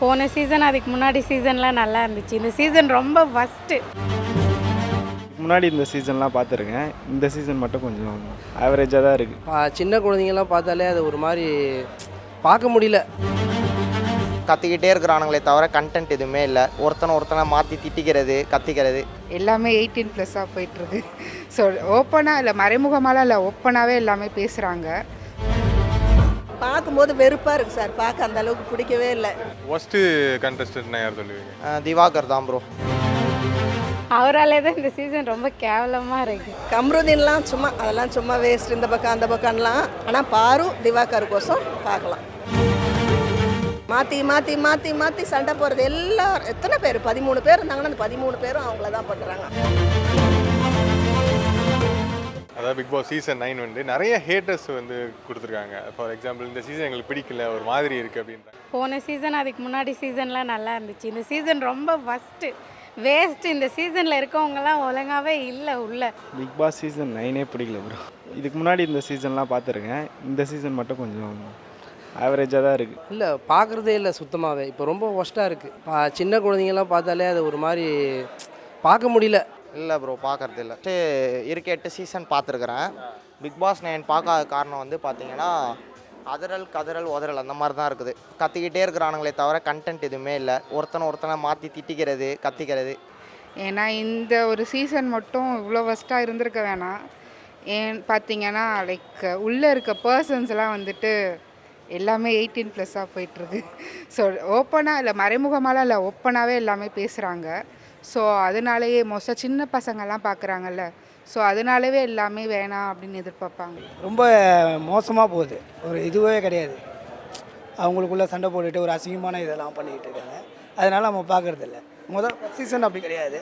போன சீசன் அதுக்கு முன்னாடி சீசன்லாம் நல்லா இருந்துச்சு. இந்த சீசன் ரொம்ப ஃபஸ்ட்டு முன்னாடி இந்த சீசன்லாம் பார்த்துருக்கேன். இந்த சீசன் மட்டும் கொஞ்சம் ஆவரேஜாக தான் இருக்குது சின்ன குழந்தைங்கலாம் பார்த்தாலே அது ஒரு மாதிரி பார்க்க முடியல. கத்திக்கிட்டே இருக்கிறானுங்களே தவிர கண்டென்ட் எதுவுமே இல்லை. ஒருத்தனை ஒருத்தனை மாற்றி திட்டிக்கிறது கத்திக்கிறது. எல்லாமே எயிட்டீன் ப்ளஸ்ஸாக போயிட்டுருக்கு. ஸோ ஓப்பனாக இல்லை மறைமுகமாலாம் இல்லை ஓப்பனாகவே எல்லாமே பேசுகிறாங்க பார்க்கும்போது வெறுப்பாக இருக்குது சார். பார்க்க அந்த அளவுக்கு பிடிக்கவே இல்லை. ஒஸ்ட்டு கண்டஸ்டன்ட்னா யார் சொல்லுவீங்க? திவாகர் தான் ப்ரோ அவராலே தான் இந்த சீசன் ரொம்ப கேவலமாக இருக்குது கம்ருதீன்லாம் சும்மா அதெல்லாம் சும்மா வேஸ்ட் இந்த பக்கம் அந்த பக்கம்லாம். ஆனால் பாரு திவாகருக்கோசம் பார்க்கலாம். மாற்றி மாற்றி மாற்றி மாற்றி சண்டை போடுறது எல்லாரும். எத்தனை பேர்? பதிமூணு பேர் இருந்தாங்கன்னா அந்த பதிமூணு பேரும் அவங்கள தான் பண்ணுறாங்க அதாவது பிக் பாஸ் சீசன் நைன் வந்து நிறைய ஹேட்டர்ஸ் வந்து கொடுத்துருக்காங்க. ஃபார் எக்ஸாம்பிள் இந்த சீசன் எங்களுக்கு பிடிக்கல ஒரு மாதிரி இருக்குது அப்படின்றாங்க. போன சீசன் அதுக்கு முன்னாடி சீசன்லாம் நல்லா இருந்துச்சு. இந்த சீசன் ரொம்ப ஃபஸ்ட்டு வேஸ்ட் இந்த சீசனில் இருக்கவங்கலாம் ஒழுங்காவே இல்லை உள்ள. பிக் பாஸ் சீசன் நைனே பிடிக்கல ப்ரோ இதுக்கு முன்னாடி இந்த சீசன்லாம் பார்த்துருக்கேன். இந்த சீசன் மட்டும் கொஞ்சம் ஆவரேஜாக தான் இருக்குது இல்லை பார்க்குறதே இல்லை சுத்தமாகவே இப்போ ரொம்ப ஒஸ்ட்டாக இருக்குது பா சின்ன குழந்தைங்கலாம் பார்த்தாலே அது ஒரு மாதிரி பார்க்க முடியல. இல்லை ப்ரோ பார்க்கறது இல்லை. இருக்க எட்டு சீசன் பார்த்துருக்குறேன். பிக் பாஸ் நைன் பார்க்காத காரணம் வந்து பார்த்தீங்கன்னா அதிரல் கதறல் உதறல் அந்த மாதிரி தான் இருக்குது. கத்திக்கிட்டே இருக்கிறானுங்களே தவிர கண்டென்ட் எதுவுமே இல்லை. ஒருத்தனை ஒருத்தனை மாற்றி திட்டிக்கிறது கத்திக்கிறது. ஏன்னா இந்த ஒரு சீசன் மட்டும் இவ்வளோ ஃபஸ்ட்டாக இருந்திருக்க வேணாம். ஏன் பார்த்தீங்கன்னா லைக் உள்ளே இருக்க பர்சன்ஸ்லாம் வந்துட்டு எல்லாமே எயிட்டீன் ப்ளஸ்ஸாக போயிட்டுருக்கு. ஸோ ஓப்பனாக இல்லை மறைமுகமாலாம் இல்லை ஓப்பனாகவே எல்லாமே பேசுகிறாங்க ஸோ அதனாலேயே மோஸ்ட்டாக சின்ன பசங்கள்லாம் பார்க்குறாங்கல்ல ஸோ அதனாலவே எல்லாமே வேணாம் அப்படின்னு எதிர்பார்ப்பாங்க. ரொம்ப மோசமாக போகுது. ஒரு இதுவே கிடையாது. அவங்களுக்குள்ள சண்டை போட்டுட்டு ஒரு அசிங்கமான இதெல்லாம் பண்ணிக்கிட்டு இருக்காங்க. அதனால் நம்ம பார்க்கறது இல்ல முதல் சீசன் அப்படி கிடையாது.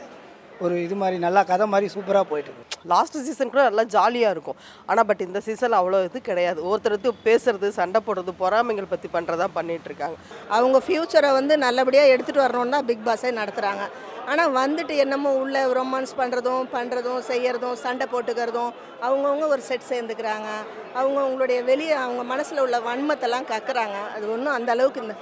ஒரு இது மாதிரி நல்லா கதை மாதிரி சூப்பராக போயிட்டு இருக்கு. லாஸ்ட் சீசன் கூட நல்லா ஜாலியாக இருக்கும். ஆனால் பட் இந்த சீசன் அவ்வளோ இது கிடையாது. ஒருத்தருக்கு பேசுறது சண்டை போடுறது பொறாமைகள் பற்றி பண்ணுறதா பண்ணிட்டு இருக்காங்க. அவங்க ஃப்யூச்சரை வந்து நல்லபடியாக எடுத்துகிட்டு வரணும்னு பிக் பாஸே நடத்துகிறாங்க ஆனால் வந்துட்டு என்னமோ உள்ள ரொமான்ஸ் பண்ணுறதும் பண்ணுறதும் செய்யறதும் சண்டை போட்டுக்கிறதும் அவங்கவுங்க ஒரு செட் சேர்ந்துக்கிறாங்க. அவங்க அவங்களுடைய வெளியே அவங்க மனசில் உள்ள வன்மத்தெல்லாம் கக்குறாங்க. அது ஒன்றும் அந்த அளவுக்கு இந்த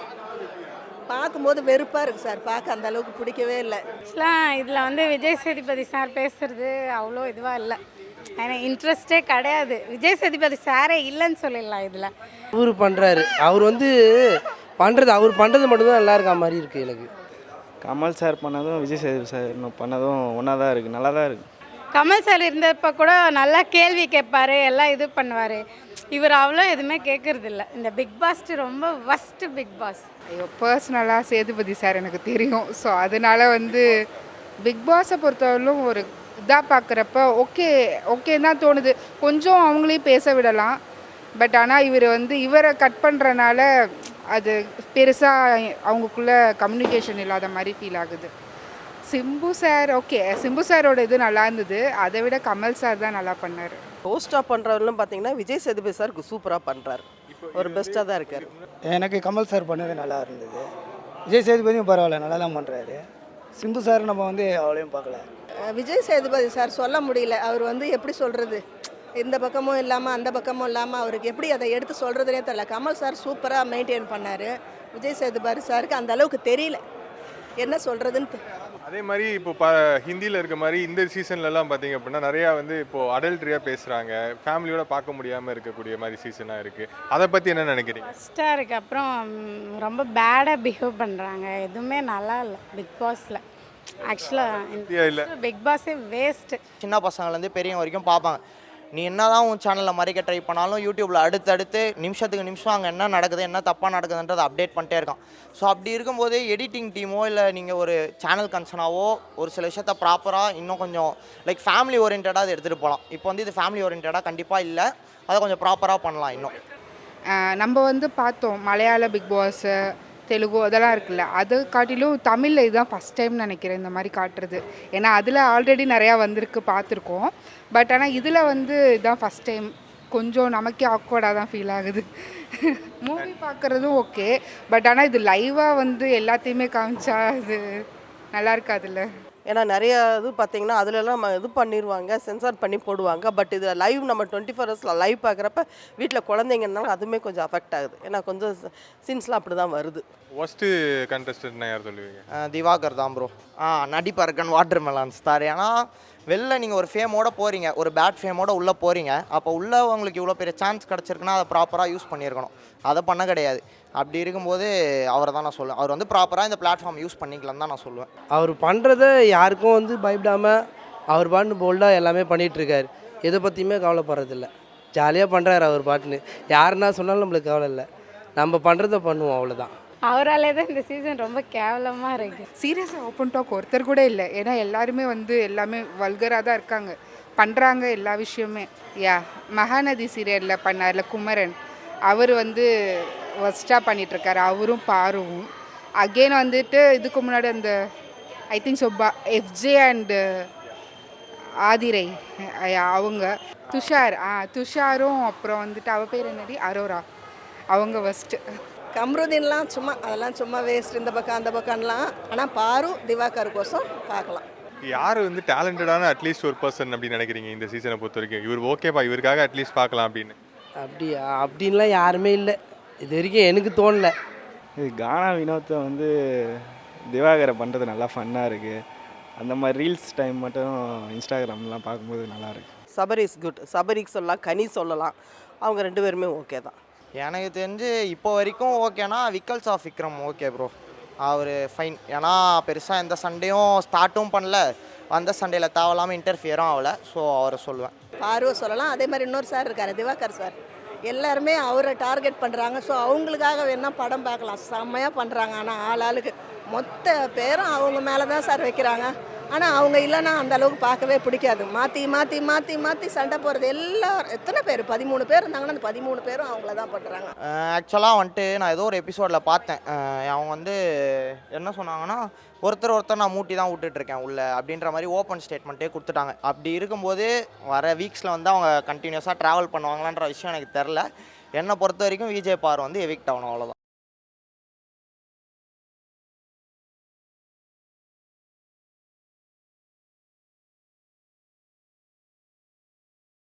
பார்க்கும்போது வெறுப்பாக இருக்குது சார். பார்க்க அந்த அளவுக்கு பிடிக்கவே இல்லை. ஆக்சுவலாக இதில் வந்து விஜய் சேதுபதி சார் பேசுறது அவ்வளோ இதுவாக இல்லை. எனக்கு இன்ட்ரெஸ்டே கிடையாது. விஜய் சேதுபதி சாரே இல்லைன்னு சொல்லிடலாம் இதில். அவர் பண்ணுறாரு அவர் வந்து பண்ணுறது அவர் பண்ணுறது மட்டும்தான் நல்லா இருக்கா மாதிரி இருக்குது எனக்கு. கமல் சார் பண்ணதும் விஜய் சேதுபதி சார் பண்ணதும் ஒன்றா தான் இருக்குது நல்லா தான் இருக்குது கமல் சார் இருந்தப்போ கூட நல்லா கேள்வி கேட்பாரு எல்லாம் இது பண்ணுவார். இவர் அவ்வளோ எதுவுமே கேட்கறது இல்ல. இந்த பிக் பாஸ்ட் ரொம்ப ஃபஸ்ட்டு பிக் பாஸ். ஐயோ பர்சனலாக சேதுபதி சார் எனக்கு தெரியும். ஸோ அதனால வந்து பிக் பாஸை பொறுத்தவரையிலும் ஒரு இதாக பார்க்குறப்ப ஓகே ஓகே தான் தோணுது. கொஞ்சம் அவங்களையும் பேச விடலாம். பட் ஆனால் இவர் வந்து இவரை கட் பண்ணுறனால அது பெருசாக அவங்களுக்குள்ள கம்யூனிகேஷன் இல்லாத மாதிரி ஃபீல் ஆகுது. சிம்பு சார் ஓகே சிம்பு சாரோட இது நல்லா இருந்தது. அதை விட கமல் சார் தான் நல்லா பண்ணார். ஹோஸ்டாக பண்ணுறவர்களும் பார்த்தீங்கன்னா விஜய் சேதுபதி சார் சூப்பராக பண்ணுறாரு ஒரு பெஸ்ட்டாக தான் இருக்கார். எனக்கு கமல் சார் பண்ணது நல்லா இருந்தது. விஜய் சேதுபதியும் பரவாயில்ல நல்லா தான் பண்ணுறாரு சிம்பு சார் நம்ம வந்து அவ்வளோயும் பார்க்கல. விஜய் சேதுபதி சார் சொல்ல முடியல. அவர் வந்து எப்படி சொல்கிறது இந்த பக்கமும் இல்லாமல் அந்த பக்கமும் இல்லாமல் அவருக்கு எப்படி அதை எடுத்து சொல்கிறதுனே தெரியல. கமல் சார் சூப்பராக மெயின்டைன் பண்ணார். விஜய் சேதுபதி சாருக்கு அந்த அளவுக்கு தெரியல. என்ன சொல்கிறதுன்னு அதே மாதிரி இப்போ ப ஹிந்தியில் இருக்க மாதிரி இந்த சீசன்லலாம் பார்த்தீங்க அப்படின்னா நிறையா வந்து இப்போ அடல்ட்ரியாக பேசுகிறாங்க ஃபேமிலியோட பார்க்க முடியாமல் இருக்கக்கூடிய மாதிரி சீசனாக இருக்குது அதை பற்றி என்ன நினைக்கிறீங்க? ஃபஸ்ட்டாக இருக்கு அப்புறம் ரொம்ப பேடாக பிஹேவ் பண்ணுறாங்க எதுவுமே நல்லா இல்லை பிக் பாஸில் இல்ல. ஆக்சுவலாக பிக் பாஸே வேஸ்ட்டு சின்ன பசங்கள்லேருந்து பெரியவங்க வரைக்கும் பார்ப்பாங்க. நீ என்னதான் உன் சேனலில் மறைக்க ட்ரை பண்ணாலும் யூடியூப்பில் அடுத்தடுத்து நிமிஷத்துக்கு நிமிஷம் அங்கே என்ன நடக்குது என்ன தப்பாக நடக்குதுன்றதை அப்டேட் பண்ணிட்டே இருக்கான். ஸோ அப்படி இருக்கும்போது எடிட்டிங் டீமோ இல்லை நீங்கள் ஒரு சேனல் கன்சர்னாவோ ஒரு சில விஷயத்த ப்ராப்பராக இன்னும் கொஞ்சம் லைக் ஃபேமிலி ஓரியன்டாக அதை எடுத்துகிட்டு போகலாம் இப்போ வந்து இது ஃபேமிலி ஓரியன்டாக கண்டிப்பாக இல்லை. அதை கொஞ்சம் ப்ராப்பராக பண்ணலாம் இன்னும். நம்ம வந்து பார்த்தோம் மலையாள பிக் பாஸு தெலுங்கு அதெல்லாம் இருக்குல்ல அதை காட்டிலும் தமிழில் இதுதான் ஃபஸ்ட் டைம் நினைக்கிறேன் இந்த மாதிரி காட்டுறது. ஏன்னா அதில் ஆல்ரெடி நிறையா வந்திருக்கு பார்த்துருக்கோம். பட் ஆனால் இதில் வந்து இதுதான் ஃபஸ்ட் டைம் கொஞ்சம் நமக்கே ஆக்வர்டாக தான் ஃபீல் ஆகுது. மூவி பார்க்குறதும் ஓகே பட் ஆனால் இது லைவாக வந்து எல்லாத்தையுமே காமிச்சா அது நல்லா இருக்காதுல்ல? ஏன்னா நிறைய இது பார்த்தீங்கன்னா அதுலலாம் நம்ம இது பண்ணிடுவாங்க சென்சார் பண்ணி போடுவாங்க. பட் இது லைவ் நம்ம டுவெண்ட்டி ஃபோர் ஹவர்ஸில் லைவ் பார்க்குறப்ப வீட்டில் குழந்தைங்கனால அதுவுமே கொஞ்சம் அஃபெக்ட் ஆகுது. ஏன்னா கொஞ்சம் சீன்ஸ்லாம் அப்படி தான் வருது. ஒஸ்ட்டு கண்டஸ்டன்ட்னா யார் சொல்லுவீங்க? திவாகர் தான் ப்ரோ ஆ நடிப்பறக்கன் வாட்டர் மெலான் ஸ்டார் ஏன்னா வெளில நீங்கள் ஒரு ஃபேமோட போகிறீங்க ஒரு பேட் ஃபேமோட உள்ளே போகிறீங்க அப்போ உள்ளே உங்களுக்கு இவ்வளோ பெரிய சான்ஸ் கிடச்சிருக்குன்னா அதை ப்ராப்பராக யூஸ் பண்ணியிருக்கணும் அதை பண்ண கிடையாது. அப்படி இருக்கும்போது அவரை தான் நான் சொல்லுவேன். அவர் வந்து ப்ராப்பராக இந்த பிளாட்ஃபார்ம் யூஸ் பண்ணிக்கலாம்னு தான் நான் சொல்லுவேன். அவர் பண்ணுறத யாருக்கும் வந்து பயப்படாமல் அவர் பாட்டுன்னு போல்டாக எல்லாமே பண்ணிகிட்ருக்காரு எதை பற்றியுமே கவலைப்படுறதில்ல. ஜாலியாக பண்ணுறாரு அவர் பாட்டுன்னு. யாருன்னா சொன்னாலும் நம்மளுக்கு கவலை இல்லை. நம்ம பண்ணுறத பண்ணுவோம் அவ்வளோதான் அவராலே தான் இந்த சீசன் ரொம்ப கேவலமாக இருக்குது சீரியஸாக ஓப்பன் டாக் ஒருத்தர் கூட இல்லை. ஏன்னா எல்லாருமே வந்து எல்லாமே வல்கராக தான் இருக்காங்க. பண்ணுறாங்க எல்லா விஷயமே. யா மகாநதி சீரியலில் பண்ணார்ல குமரன். அவர் வந்து ஒஸ்ட்டாக பண்ணிகிட்ருக்காரு அவரும் பாருவும். அகெயின் வந்துட்டு இதுக்கு முன்னாடி அந்த ஐ திங்க் சொப்பா எஃப்ஜே அண்டு ஆதிரை அவங்க. துஷார் ஆ துஷாரும் அப்புறம் வந்துட்டு அவ பேர் என்னடி? அரோரா. அவங்க ஃபஸ்ட்டு கம்ருதீன்லாம் சும்மா அதெல்லாம் சும்மா வேஸ்ட் இந்த பக்கம் அந்த பக்கம்லாம். ஆனால் பாரு திவாகர் கோசம் பார்க்கலாம். யார் வந்து டேலண்டடான அட்லீஸ்ட் ஒரு பர்சன் அப்படின்னு நினைக்கிறீங்க இந்த சீசனை பொறுத்த வரைக்கும் இவர் ஓகேப்பா இவருக்காக அட்லீஸ்ட் பார்க்கலாம் அப்படின்னு. அப்படியா? அப்படின்லாம் யாருமே இல்லை. இது வரைக்கும் எனக்கு தோணல. இது கானா வினோத்தை வந்து திவாகரை பண்ணுறது நல்லா ஃபன்னாக இருக்குது அந்த மாதிரி ரீல்ஸ் டைம் மட்டும் இன்ஸ்டாகிராம்லாம் பார்க்கும்போது நல்லா இருக்கு. சபரி இஸ் குட் சபரிக்கு சொல்லலாம் கனி சொல்லலாம். அவங்க ரெண்டு பேருமே ஓகே தான். எனக்கு தெரிஞ்சு இப்போ வரைக்கும் ஓகேனா விக்கல்ஸ் ஆஃப் விக்ரம் ஓகே ப்ரோ அவர் ஃபைன் ஏன்னா பெருசாக எந்த சண்டையும் ஸ்டார்ட்டும் பண்ணல. வந்த சண்டையில் தேவையில்லாமல் இன்டர்ஃபியரும் ஆகலை. ஸோ அவரை சொல்லுவேன். பார்வை சொல்லலாம். அதே மாதிரி இன்னொரு சார் இருக்கார் திவாகர் சார் எல்லாருமே அவரை டார்கெட் பண்ணுறாங்க ஸோ அவங்களுக்காக வேணால் படம் பார்க்கலாம். செம்மையாக பண்ணுறாங்க ஆனால் ஆள் ஆளுக்கு மொத்த பேரும் அவங்க மேலே தான் சார் வைக்கிறாங்க. ஆனால் அவங்க இல்லைன்னா அந்த அளவுக்கு பார்க்கவே பிடிக்காது. மாற்றி மாற்றி மாற்றி மாற்றி சண்டை போடுறது எல்லாரும் எத்தனை பேர்? பதிமூணு பேர் இருந்தாங்கன்னா அந்த பதிமூணு பேரும் அவங்கள தான் பண்ணுறாங்க ஆக்சுவலாக வந்துட்டு நான் ஏதோ ஒரு எபிசோடில் பார்த்தேன். அவங்க வந்து என்ன சொன்னாங்கன்னா ஒருத்தர் ஒருத்தர் நான் மூட்டி தான் விட்டுட்ருக்கேன் உள்ள அப்படின்ற மாதிரி ஓப்பன் ஸ்டேட்மெண்ட்டே கொடுத்துட்டாங்க. அப்படி இருக்கும்போது வர வீக்ஸில் வந்து அவங்க கண்டினியூஸாக ட்ராவல் பண்ணுவாங்களான்ற விஷயம் எனக்கு தெரில. என்னை பொறுத்த வரைக்கும் விஜய் பார் வந்து எவிக்ட் ஆகணும் அவ்வளோதான்